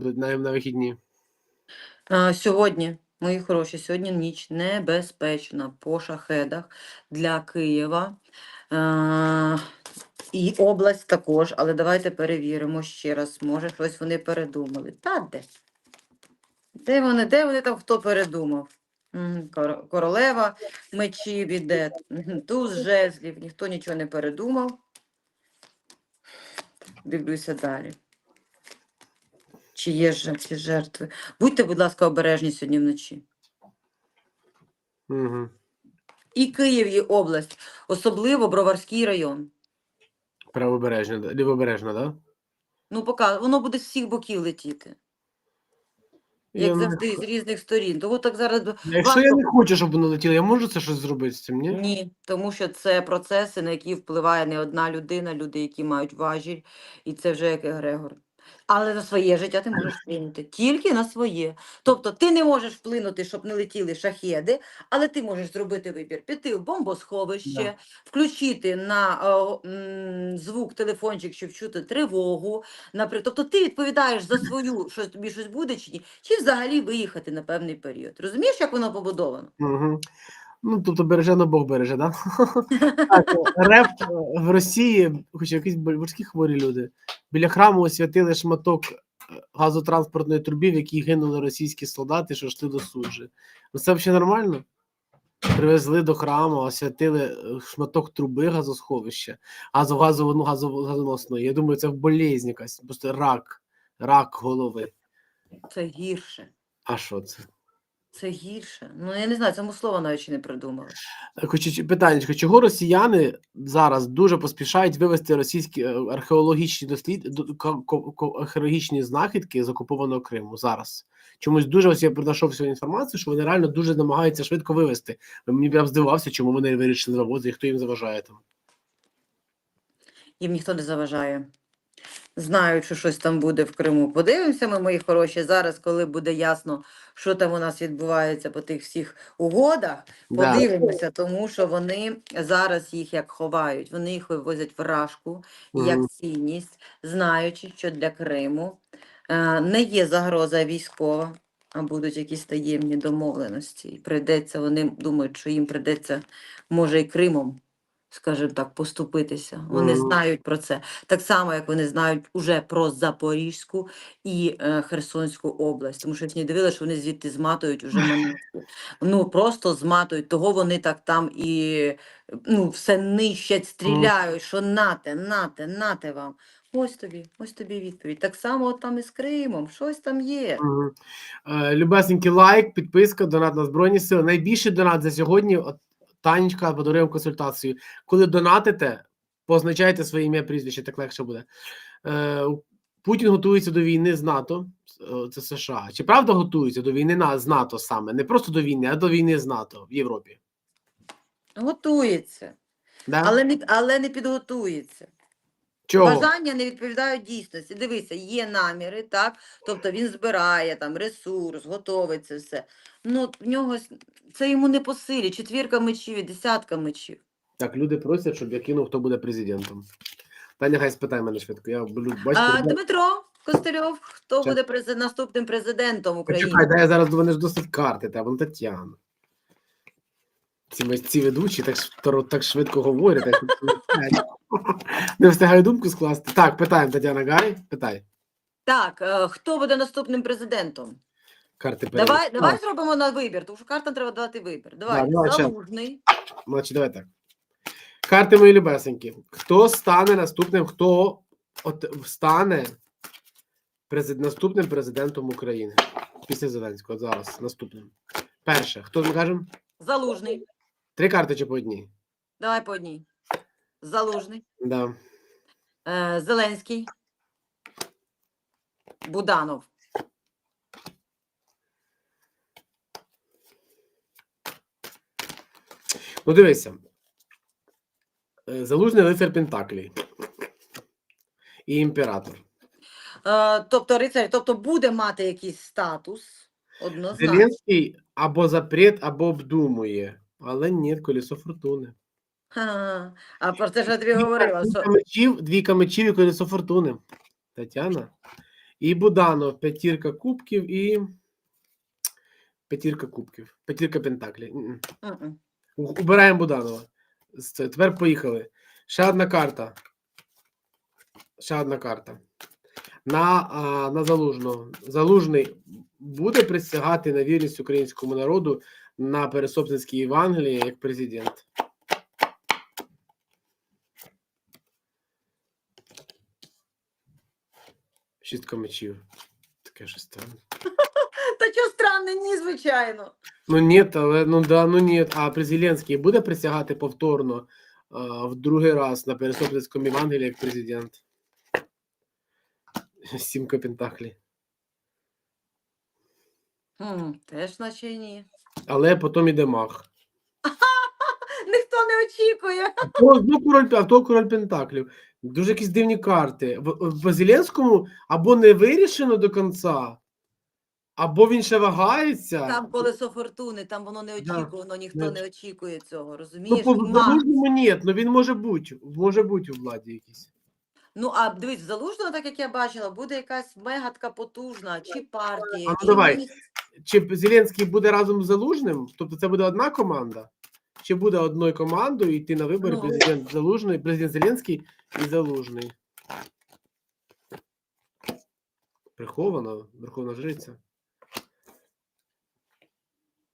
на, на вихідні? А, Сьогодні, мої хороші, сьогодні ніч небезпечна по шахедах для Києва. А, І область також, але давайте перевіримо ще раз. Може, щось вони передумали. Та де? Де вони? Де вони там хто передумав? Королева мечів іде, туз жезлів, ніхто нічого не передумав. Дивлюся далі. Чи є ж ці жертви? Будьте, будь ласка, обережні сьогодні вночі. Угу. І Київ, і область, особливо Броварський район. Правобережна, да? лівобережна, так? Да? Ну, поки воно буде з всіх боків летіти, як Я не завжди, з різних сторін. Того так зараз б- Якщо я не хочу, щоб воно летіло, я можу це щось зробити з цим, ні? ні, тому що це процеси, на які впливає не одна людина, люди, які мають важіль, і це вже як егрегор. Але на своє життя ти можеш вплинути тільки на своє. Тобто ти не можеш вплинути, щоб не летіли шахеди, але ти можеш зробити вибір, піти в бомбосховище, Да. включити на е, м, звук телефончик, щоб чути тривогу. Наприклад, тобто ти відповідаєш за свою, що тобі щось буде чи ні, чи взагалі виїхати на певний період. Розумієш, як воно побудовано? Угу. Ну, тобто береже, на Бог береже, да? так? Реп в Росії, хоч якісь важкі хворі люди, біля храму освятили шматок е, газотранспортної труби, в якій гинули російські солдати, що йшли до суджі. Ну це взагалі нормально? Привезли до храму, освятили е, шматок труби газосховища, газу, ну, газоносної. Я думаю, це болезнь якась, просто рак, рак голови. Це гірше. А що це? Це гірше. Ну я не знаю, цьому слова навіть ще не придумали. Хочу питання, чого росіяни зараз дуже поспішають вивести російські е, археологічні дослід археологічні знахідки з окупованого Криму зараз? Чомусь дуже ось я знайшов всю інформацію, що вони реально дуже намагаються швидко вивести. Мені б я б здивався, чому вони вирішили вивозити, хто їм заважає там. Їм ніхто не заважає. Знають, що щось там буде в Криму. Подивимося, ми, мої хороші, зараз, коли буде ясно, що там у нас відбувається по тих всіх угодах, Да. подивимося, тому що вони зараз їх як ховають. Вони їх вивозять в рашку як цінність, знаючи, що для Криму е, не є загроза військова, а будуть якісь таємні домовленості. І прийдеться, вони думають, що їм прийдеться, може, і Кримом, скажімо так, поступитися. Вони Мгм. знають про це. Так само, як вони знають уже про Запорізьку і е, Херсонську область, тому що їх не дивилися, що вони звідти зматують уже. Ну просто зматують, того вони так там і ну, все нищать, стріляють, що нате, нате, нате вам. Ось тобі, ось тобі відповідь. Так само от там і з Кримом, щось там є. Е, Любесенький лайк, підписка, донат на Збройні Сили. Найбільший донат за сьогодні. Танечка подарує консультацію. Коли донатите, позначайте своє ім'я прізвище, так легше буде. Е, Путін готується до війни з НАТО, е, це США. Чи правда готується до війни з НАТО саме? Не просто до війни, а до війни з НАТО в Європі. Готується, Да? але не, але не підготується. Чого? Бажання не відповідають дійсності. Дивися, є наміри, так? Тобто він збирає там ресурс, готовий це все. Ну, в нього це йому не по силі. Четвірка мечів і десятка мечів. Так, люди просять, щоб я кинув, хто буде президентом. Таня, хай спитай мене швидко. Я бачите, А, Дмитро Костельов, хто Щас. буде презид- наступним президентом України? Почекай, дай я зараз мене ж досить карти, та вон Тетяна. Ці, ці ведучі так, так швидко говорять. так. Не встигаю думку скласти. Так, питаємо Тетяна Гай. Питай. Так, е, хто буде наступним президентом? Карти. Давай, давай зробимо на вибір, тому що картам треба дати вибір. Давай, щас. Залужний. Значить, давай так. Карти мої любесенькі. Хто стане наступним, хто от стане презид... наступним президентом України після Зеленського? От зараз наступним. Перше, хто ми кажемо? Залужний. Три карти чи по одній? Давай по одній. Залужний. Да. Е, Зеленський. Буданов. Ну, дивися. Е, Залужний лицар Пентаклі. І імператор. Е, тобто рицар, тобто буде мати якийсь статус. Однозначно. Зеленський або запрет, або обдумує. Але ні, колесо фортуни. Ха, А про це ж я тобі говорила. Що... Двійка мечів, двійка мечів і колесо фортуни. Тетяна. І Буданов, п'ятірка кубків і. П'ятірка кубків. П'ятірка пентаклів. М-м. Мгм. Убираємо Буданова. Тепер поїхали. Ще одна карта. Ще одна карта. На, а, на Залужного. Залужний буде присягати на вірність українському народу на Пересопницькій Євангелії як президент. Шістка мечів. Таке щось странне. Що странне, ні, звичайно. Ну ні, але ну да, ну ні. А при Зеленський буде присягати повторно а, в другий раз на Пересопницькому Євангелії як президент. Сімка Пентаклі. Хм, теж наче ні. Але потім іде мах. Ніхто не очікує. То, ну, король, а то король Пентаклів. Дуже якісь дивні карти. В, в Зеленському або не вирішено до кінця, або він ще вагається. Там колесо фортуни, там воно не очікувано, ніхто не не очікує цього, Ну, розумієш? по І залужному ні, ну він може бути, може бути у владі якийсь. Ну, а дивись, в залужного, так як я бачила, буде якась мега така потужна, чи партія, А ну чи давай. міс- Чи Зеленський буде разом з Залужним? Тобто це буде одна команда? Чи буде одною командою йти на вибори Ну. президент Залужний, президент Зеленський і Залужний? Приховано, Верховна Жриця.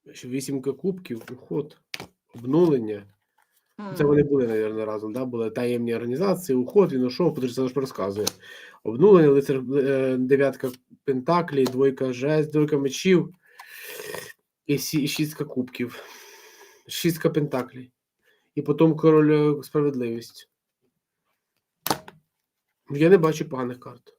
Вісімка кубків, уход, обнулення. Це вони були, мабуть, разом, да? були таємні організації, уход, він ушов, тому це ж розказує. Обнулення, лицар, е, дев'ятка пентаклі, двойка жесть, двойка мечів і, шістка кубків. Шістка пентаклей. І потім король е, справедливість. Я не бачу поганих карт.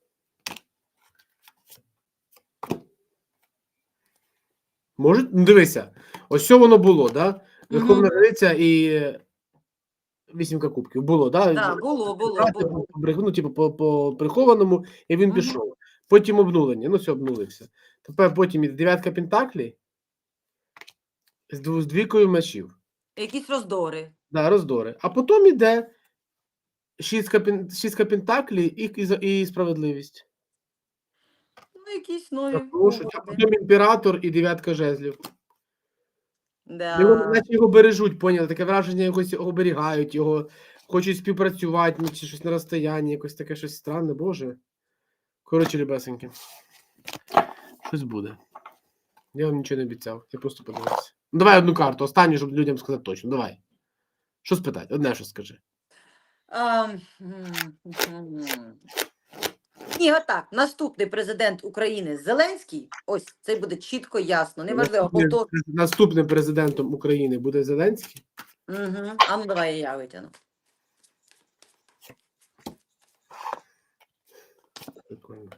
Може, ну дивися, ось що воно було, да? Верховна Жриця і вісімка кубків. Було, да? Так, було, було, було. ну, типу, по, по прихованому, і він Мгм. пішов. Потім обнулення. Ну, все, обнулився. Тепер потім іде дев'ятка пентаклі з, дв- з двійкою мечів. Якісь роздори. Да, роздори. А потім іде шістка, пен- шістка пентаклі і, і, за- і справедливість. Ну, якісь нові. Запрошують. А угоди. потім імператор і дев'ятка жезлів. Да. Його, наче його бережуть, поняли? Таке враження, якось його оберігають, його хочуть співпрацювати, ну, чи щось на розстоянні, якось таке щось странне, боже. Коротше, любесеньки. Щось буде. Я вам нічого не обіцяв, я просто подивився. Ну, давай одну карту, останню, щоб людям сказати точно. Давай. Що спитати? Одне що скажи. А, м, м. Ні, отак. Наступний президент України Зеленський. Ось це буде чітко ясно. Неважливо, Наступним, хто. наступним президентом України буде Зеленський. Угу. А ну давай я витягну. Прикольно.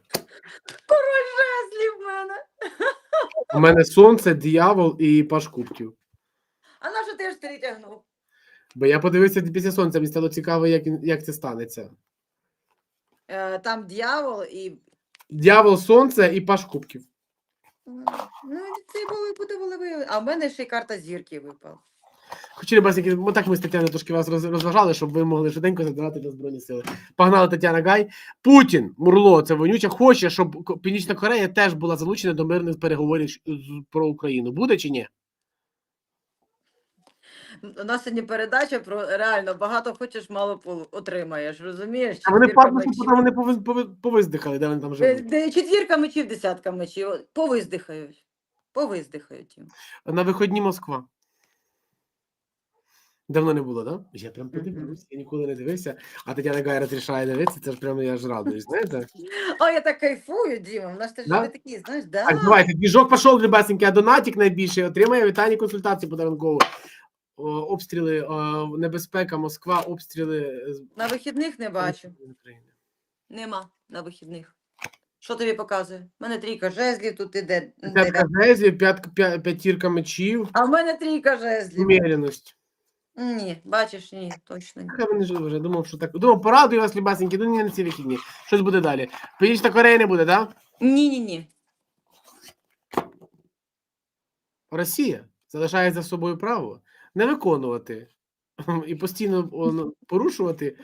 Король жезлів в мене. У мене сонце, диявол і паш кубків. А на що ти ж перетягнув? Бо я подивився після сонця, мені стало цікаво, як, як це станеться. Е, там дьявол і. Дьявол, сонце і паш кубків. Ну, це були буде волевий. А в мене ще й карта зірки випала. Хоча ребасники, ми так ми з Тетяною трошки вас розважали, щоб ви могли швиденько задавати на Збройні Сили. Погнали Тетяна Гай. Путін, Мурло, це вонюча, хоче, щоб Північна Корея теж була залучена до мирних переговорів про Україну. Буде чи ні? У нас сьогодні передача про реально багато хочеш, мало отримаєш, розумієш? А вони мечів. потім вони пови- пови- повиздихали, де вони там живуть. Четвірка мечів, десятка мечів. Повиздихають. Повиздихають їм. На виходні Москва. Давно не було, так? Да? Я прям подивився, я ніколи не дивився, а Тетяна Гай розрішає дивитися, це ж прямо я ж радуюсь, знаєте? Ой, я так кайфую, Діма. У нас теж Да? такі, знаєш, да? Так, давайте, двіжок пішов, любесенький, а донатик найбільший отримає вітальні консультації подарункову. Обстріли, небезпека, Москва, обстріли з- На вихідних не бачу. Нема на вихідних. Що тобі показує? У мене трійка жезлів, тут іде. П'ятка жезлів, п'ятка, п'ятірка мечів, А в мене трійка жезлів. уміреність. Ні, бачиш, ні, точно ні. Хай вони жили вже, думав, що так. Думав, порадую вас, любесенькі, ну ні, на ці вихідні. Щось буде далі. Північна Корея не буде, так? Да? Ні, ні, ні. Росія залишає за собою право не виконувати і постійно порушувати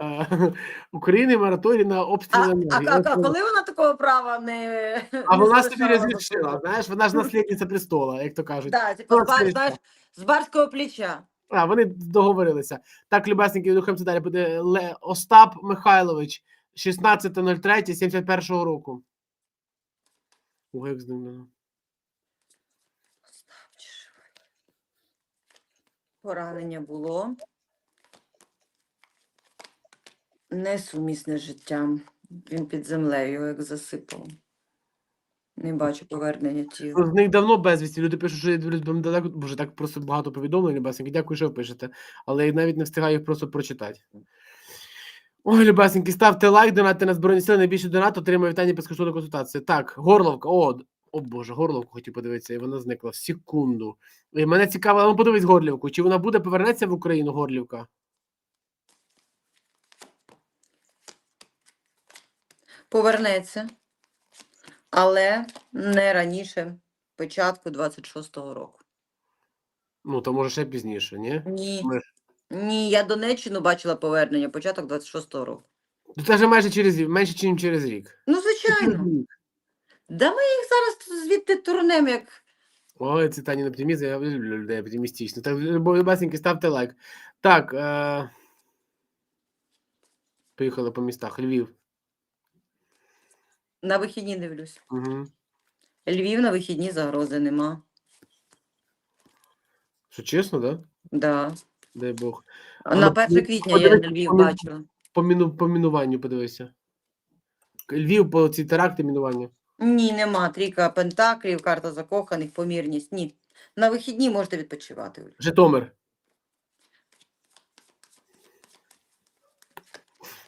е, України мораторій на А, обстріли а, енергії. а, От а коли вона такого права не. а не вона собі розрішила, знаєш, вона ж наслідниця престола, як то кажуть. Да, типу, бар- знаєш, з барського плеча. А, вони договорилися. Так, любесненькі, рухаємося далі. Буде Ле... Остап Михайлович, 16.03, 71 року. Як з ним. Поранення було. Несумісне з життям. Він під землею як засипало. Не бачу повернення тіла. З них давно безвісті. Люди пишуть, що я дивлюсь далеко. Боже, так просто багато повідомлень, любесенькі. Дякую, що ви пишете. Але я навіть не встигаю їх просто прочитати. Ой, любесенькі, ставте лайк, донати на Збройні Сили, найбільше донат, отримує вітання безкоштовної консультації. Так, Горловка, о, о Боже, Горловку хотів подивитися, і вона зникла. В секунду. І мене цікаво, ну подивись Горлівку. Чи вона буде повернеться в Україну, Горлівка? Повернеться, але не раніше початку 26-го року. Ну, то може ще пізніше, ні? Ні. Ми Ні, я Донеччину бачила повернення, початок 26-го року. Ну, Це вже майже через менше, ніж через рік. Ну, звичайно. Да ми їх зараз звідти турнем, як Ой, це Тані оптимізм, я люблю людей оптимістично. Так, любесенькі, ставте лайк. Так, е... поїхали по містах. Львів. на вихідні дивлюсь. Угу. Львів на вихідні загрози нема. Що чесно, да? Да. Дай Бог. А На 1 квітня я подивись, Львів бачила. По, міну... по мінуванню подивися. Львів по ці теракти мінування. Ні, нема. Трійка пентаклів, карта закоханих, помірність. Ні. На вихідні можете відпочивати. Житомир.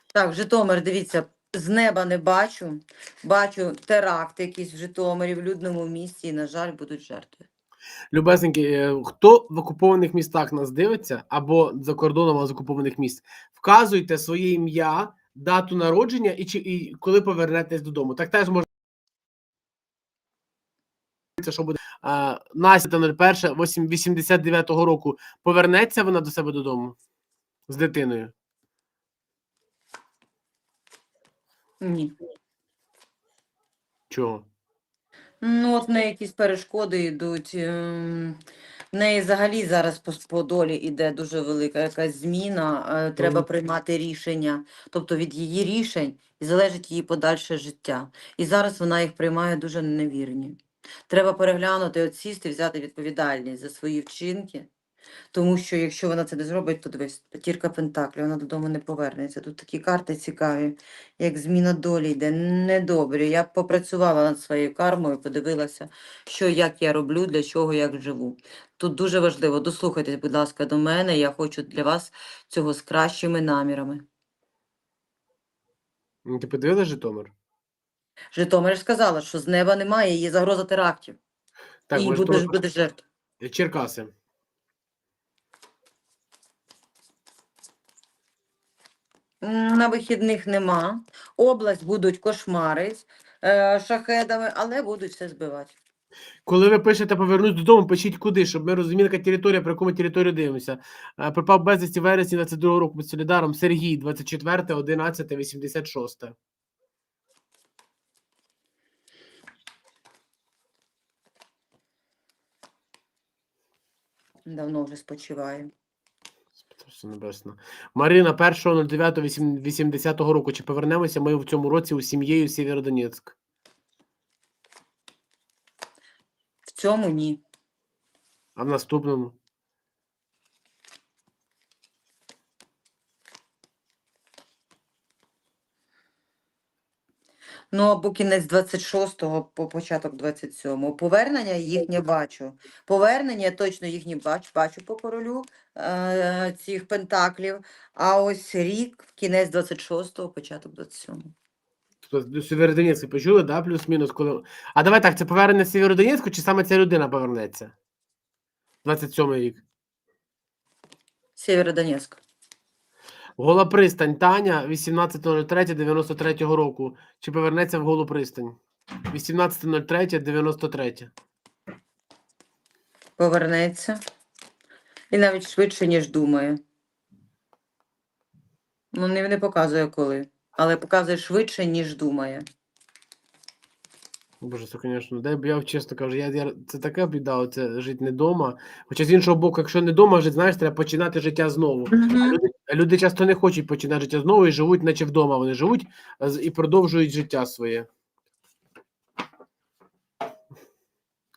Так, Житомир, дивіться, з неба не бачу. Бачу теракт якийсь в Житомирі, в людному місці, і, на жаль, будуть жертви. Любесенькі, е, хто в окупованих містах нас дивиться, або за кордоном а з окупованих міст, вказуйте своє ім'я, дату народження і, чи, і коли повернетесь додому. Так теж можна. Що буде а, Настя та 01 89-го року повернеться вона до себе додому з дитиною. Ні. Чого? Ну, от в неї якісь перешкоди йдуть. ем, В неї взагалі зараз по, по долі йде дуже велика якась зміна. е, Треба приймати рішення. Тобто від її рішень і залежить її подальше життя. І зараз вона їх приймає дуже невірні. Треба переглянути, от сісти, взяти відповідальність за свої вчинки. Тому що якщо вона це не зробить, то дивись, п'ятірка Пентаклів, вона додому не повернеться. Тут такі карти цікаві, як зміна долі йде, недобрі. Я попрацювала над своєю кармою, подивилася, що як я роблю, для чого як живу. Тут дуже важливо, дослухайтесь, будь ласка, до мене. Я хочу для вас цього з кращими намірами. Ти подивилась Житомир? Житомир ж сказала, що з неба немає, є загроза терактів. Так, і буде, Житомир- буде жертв. Черкаси. М, На вихідних нема. Область будуть кошмари е, шахедами, але будуть все збивати. Коли ви пишете повернусь додому, пишіть куди, щоб ми розуміли, яка територія, про яку ми територію дивимося. Е, Пропав безвісті вересні 22 року під Солідаром Сергій, 24, 11, 86. Давно вже спочиває. Небесно. Марина 1.09.80 року. Чи повернемося ми в цьому році у сім'єю Сєвєродонецьк? В цьому ні. А в наступному? Ну, або кінець 26-го по початок 27-го. Повернення їх не бачу. Повернення точно їх не бачу. Бачу по королю е- цих пентаклів. А ось рік, кінець 26-го, початок 27-го. Тобто Сєвєродонецьк почули, да? Плюс-мінус. Коли... А давай так, це повернення Сєвєродонецьку, чи саме ця людина повернеться? 27 рік. Сєвєродонецьк. Голопристань Таня 18.03.93 року. Чи повернеться в Голопристань? 18.03.93. Повернеться. І навіть швидше, ніж думає. Ну, не, не показує коли, але показує швидше, ніж думає. Боже, це, звісно, дай б я чесно кажу, я, я це таке біда, оце жити не вдома. Хоча з іншого боку, якщо не вдома жити, знаєш, треба починати життя знову. А люди, люди часто не хочуть починати життя знову і живуть, наче вдома. Вони живуть і продовжують життя своє.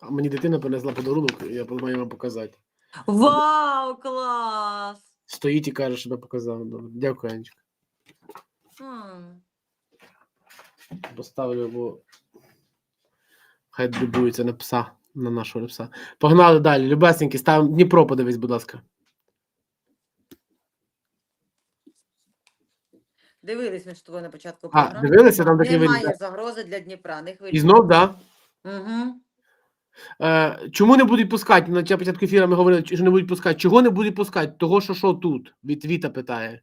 А мені дитина принесла подарунок, я маю вам показати. Вау, клас! Стоїть і каже, що я показав. Дякую, Анечка. М. Поставлю, бо хай любується на пса, на нашого пса. Погнали далі. Любесенькі, ставимо Дніпро, подивись, будь ласка. Дивились ми з тобою на початку А, програми. дивилися, там таке Немає вийде. загрози для Дніпра, не І хвилюйся. знов, так. Да. Угу. Е, чому не будуть пускати? На початку ефіру ми говорили, що не будуть пускати. Чого не будуть пускати? Того, що що тут? Від Віта питає.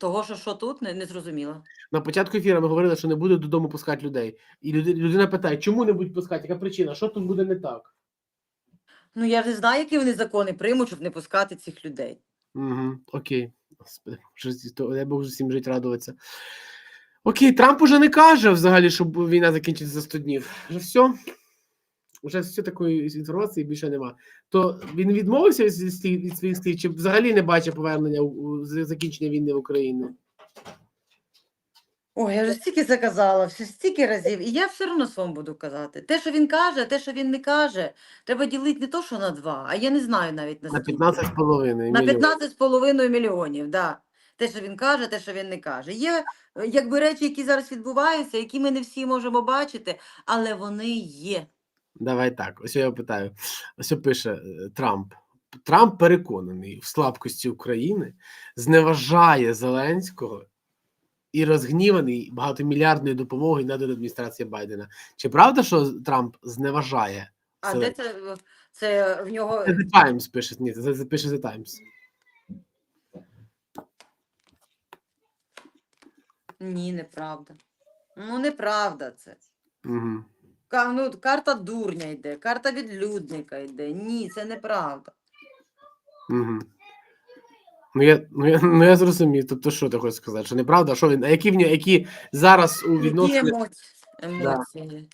Того, що що тут, не, не зрозуміла. На початку ефіру ми говорили, що не будуть додому пускати людей. І люди- людина питає, чому не будуть пускати? Яка причина? Що тут буде не так? Ну я ж не знаю, які вони закони приймуть, щоб не пускати цих людей. Угу, окей. Господи, то- дай Бог всім жити радуватися. Окей, Трамп уже не каже взагалі, щоб війна закінчиться за 100 днів. Вже все. Вже все такої інформації більше нема. То він відмовився від, своїх слів, чи взагалі не бачить повернення закінчення війни в Україні? Ой, я вже стільки заказала, все стільки разів, і я все одно своєму буду казати. Те, що він каже, те, що він не каже, треба ділити не то, що на два, а я не знаю навіть на На скільки. 15 з половиною. На мільйонів. 15,5 мільйонів, да. Те, що він каже, те, що він не каже. Є якби речі, які зараз відбуваються, які ми не всі можемо бачити, але вони є. Давай так. Ось я питаю. Ось пише е, Трамп. Трамп переконаний в слабкості України, зневажає Зеленського і розгніваний багатомільярдною допомогою наданої адміністрації Байдена. Чи правда, що Трамп зневажає? А де це, це в нього. Це The Times пише. Ні, це це пише The Times. Ні, неправда. Ну, неправда це. Угу. Ну, карта дурня йде, карта відлюдника йде. Ні, це неправда. Угу. Ну я, ну, я, ну я зрозумів. Тобто, що ти хочеш сказати? Що неправда? Що він? А які в нього, які зараз у Які відносини? емоції? емоції?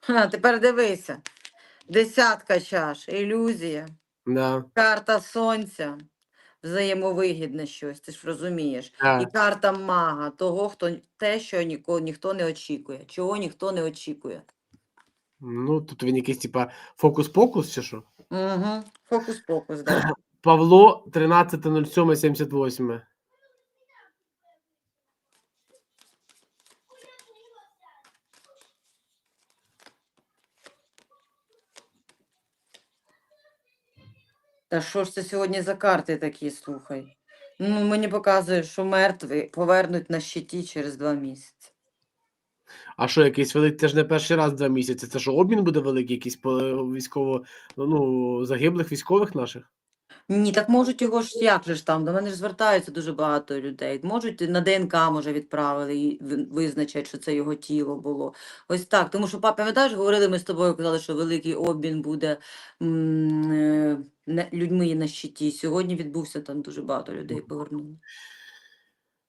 Ха, тепер дивися. Десятка чаш, ілюзія, Да. карта сонця, взаємовигідне щось, ти ж розумієш. Так. І карта мага, того, хто те, що ніколи ніхто не очікує, чого ніхто не очікує. Ну, тут він якийсь, типа, фокус-покус чи що? Угу. Фокус-покус, да. Павло 13.07.78. Та що ж це сьогодні за карти такі, слухай? Ну, мені показує, що мертві повернуть на щиті через два місяці. А що, якийсь великий, це ж не перший раз два місяці. Це що, обмін буде великий, якийсь по військово, ну, загиблих військових наших? Ні, так можуть його ж як же ж там, до мене ж звертаються дуже багато людей. Можуть на ДНК, може, відправили і визначать, що це його тіло було. Ось так. Тому що, папа, пам'ятаєш, говорили ми з тобою, казали, що великий обмін буде е, людьми на щиті. Сьогодні відбувся там дуже багато людей повернули.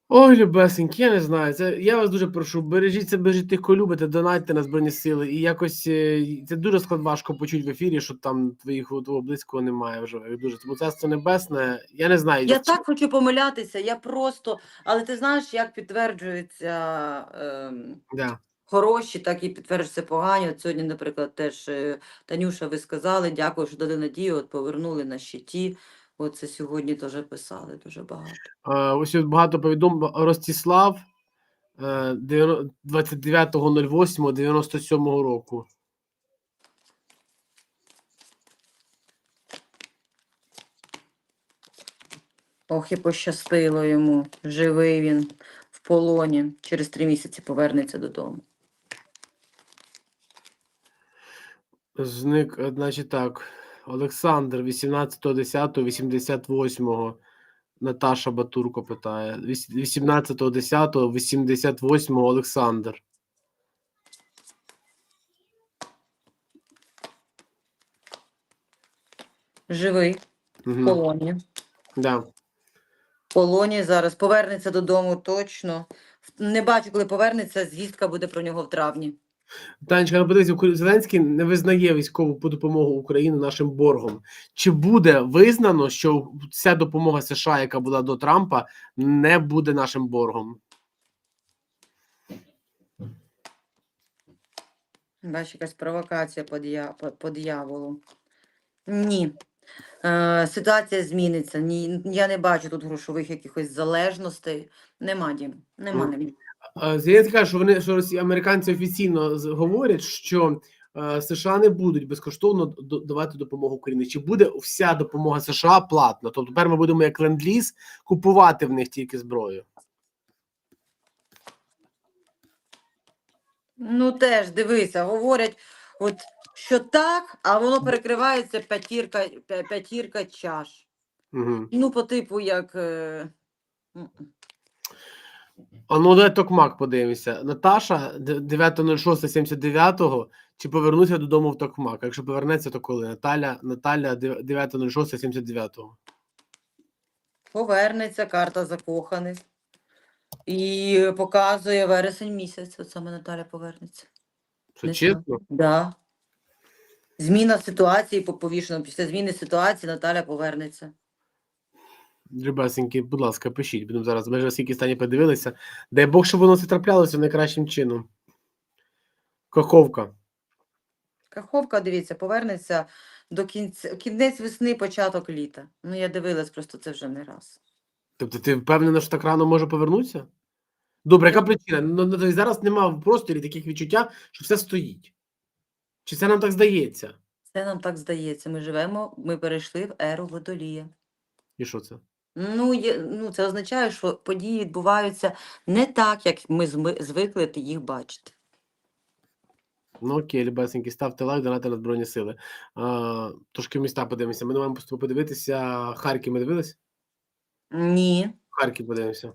Ой, любесенькі, я не знаю. Це, я вас дуже прошу, бережіть себе, бережіть тих, кого любите, донатьте на Збройні Сили. І якось е, це дуже склад важко почути в ефірі, що там твоїх твого близького немає вже. Дуже. Тому царство небесне, я не знаю. Я чи- так хочу помилятися, я просто, але ти знаєш, як підтверджуються ем, Да. хороші, так і підтверджуються погані. От сьогодні, наприклад, теж е, Танюша, ви сказали, дякую, що дали надію, от повернули на щиті. Оце сьогодні теж писали дуже багато. Е, Ось багато повідомлень. Ростислав е, 29.08.97 року. Ох, і пощастило йому. Живий він в полоні. Через три місяці повернеться додому. Зник, е, значить так. Олександр 18.10.88. Наташа Батурко питає. Віс- 18.10.88 Олександр. Живий в Угу. полоні. Да. В полоні зараз повернеться додому точно. Не бачу, коли повернеться, звістка буде про нього в травні. Танечка, ну подивіться, Зеленський не визнає військову допомогу Україні нашим боргом. Чи буде визнано, що ця допомога США, яка була до Трампа, не буде нашим боргом? Бачиш, якась провокація по, дия... по, дияволу. Ні. Е, ситуація зміниться. Ні, я не бачу тут грошових якихось залежностей. Нема дім. Нема, Ну, Е, Зеленський каже, що вони що американці офіційно говорять, що е, США не будуть безкоштовно давати допомогу Україні. Чи буде вся допомога США платна? Тобто тепер ми будемо як ленд-ліз купувати в них тільки зброю. Ну теж дивися, говорять, от що так, а воно перекривається п'ятірка, п'ятірка чаш. Угу. Ну, по типу, як. А ну давай Токмак подивимося. Наташа д- 9.06.79 чи повернуся додому в Токмак? Якщо повернеться, то коли? Наталя, Наталя 9.06.79. Повернеться карта закоханих. І показує вересень місяць. От саме Наталя повернеться. Знаю. чесно? Да. Зміна ситуації по повішеному. Після зміни ситуації Наталя повернеться. Любесенькі, будь ласка, пишіть. Будемо зараз. Ми вже скільки стані подивилися. Дай Бог, щоб воно це траплялося найкращим чином. Каховка. Каховка, дивіться, повернеться до кінця, кінець весни, початок літа. Ну, я дивилась просто це вже не раз. Тобто ти впевнена, що так рано може повернутися? Добре, яка причина? Ну, ну, тобто зараз немає в просторі таких відчуття, що все стоїть. Чи це нам так здається? Це нам так здається. Ми живемо, ми перейшли в еру водолія. І що це? Ну, є, ну, це означає, що події відбуваються не так, як ми зми- звикли їх бачити. Ну окей, любесенькі, ставте лайк, донати на Збройні Сили. А, трошки міста подивимося. Ми не маємо просто подивитися. Харків ми дивились? Ні. Харків подивимося.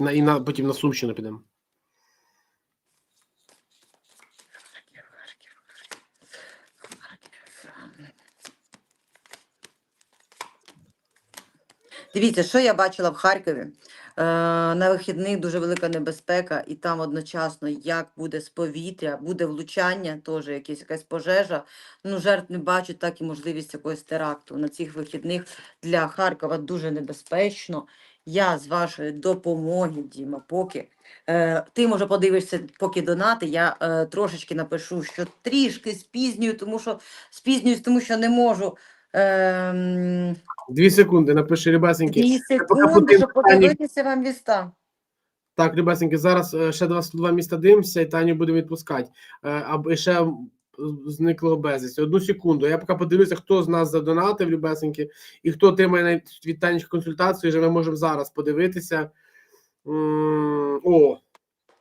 І на, і на, потім на Сумщину підемо. Дивіться, що я бачила в Харкові. Е, на вихідних дуже велика небезпека, і там одночасно як буде з повітря, буде влучання, теж якась, якась пожежа. Ну, жертв не бачу, так і можливість якогось теракту. На цих вихідних для Харкова дуже небезпечно. Я з вашої допомоги, Діма, поки е, ти може подивишся, поки донати. Я е, трошечки напишу, що трішки спізнюю, тому що спізнююсь, тому що не можу. Е, Дві секунди, напиши рибасеньки. Дві секунди, щоб подивитися вам міста. Так, рибасеньки, зараз е, ще два, два міста дивимося, і Таню будемо відпускати. Е, Або ще зникло безвісті. Одну секунду. Я поки подивлюся, хто з нас задонатив, любесеньки, і хто отримає від Танечки консультацію, вже ми можемо зараз подивитися. О,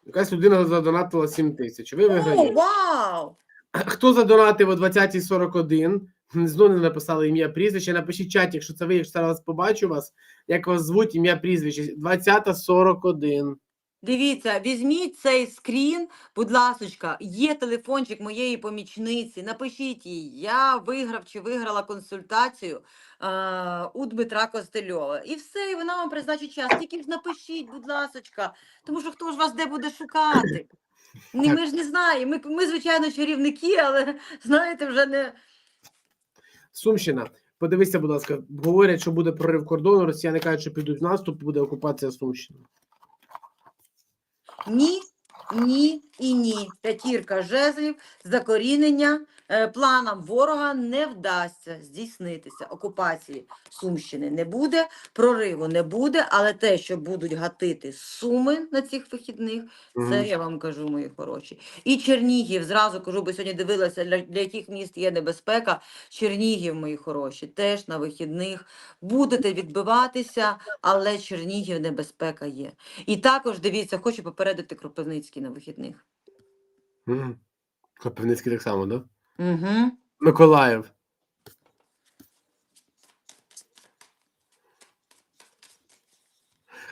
якась людина задонатила 7 тисяч. Ви виграєте. вау! Хто задонатив о 20.41? Знову не написали ім'я прізвище. Напишіть в чаті, якщо це ви, якщо зараз побачу вас, як вас звуть, ім'я прізвище. 20.41. Дивіться, візьміть цей скрін, будь ласочка, є телефончик моєї помічниці. Напишіть їй, я виграв чи виграла консультацію а, у Дмитра Костельова. І все, і вона вам призначить час. Тільки ж напишіть, будь ласочка, тому що хто ж вас де буде шукати? Ні, ми ж не знаємо. Ми, ми, звичайно, чарівники, але знаєте, вже не. Сумщина. Подивися, будь ласка, говорять, що буде прорив кордону. Росіяни кажуть, що підуть в наступ, буде окупація Сумщини. Ні, ні і ні. П'ятірка жезлів, закорінення планам ворога не вдасться здійснитися. Окупації Сумщини не буде, прориву не буде, але те, що будуть гатити суми на цих вихідних, це Мгм. я вам кажу, мої хороші. І Чернігів, зразу кажу, бо сьогодні дивилася, для, для яких міст є небезпека. Чернігів, мої хороші, теж на вихідних будете відбиватися, але Чернігів небезпека є. І також дивіться, хочу попередити Кропивницький на вихідних. Мгм. Кропивницький так само, да? Угу. Миколаїв.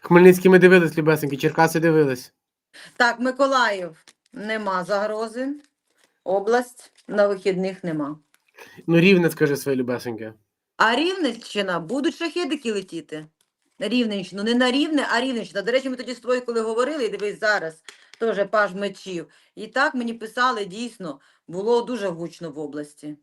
Хмельницький ми дивились, Любесеньки, Черкаси дивились. Так, Миколаїв нема загрози. область на вихідних нема. Ну, рівне, скажи своє любесеньке. А Рівненщина будуть шахедики летіти. На Рівненщину, не на Рівне, а Рівненщина. До речі, ми тоді з тобою, коли говорили, і дивись зараз, теж паж мечів. І так мені писали, дійсно, було дуже гучно в області.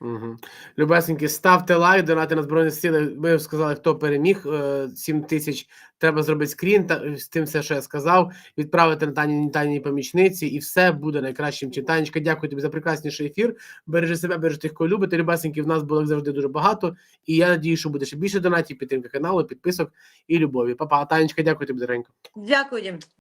Угу. Любесеньки, ставте лайк, донати на Збройні Сили. Ми сказали, хто переміг. е, 7 тисяч. Треба зробити скрін та з тим все, що я сказав. Відправити на Тані Тані помічниці, і все буде найкращим читанечка. Дякую тобі за прекрасніший ефір. Бережи себе, бережи тих, кого любите. Любесеньки, в нас було завжди дуже багато. І я надію, що буде ще більше донатів, підтримки каналу, підписок і любові. Папа, Танечка, дякую тобі, доренько. Дякую.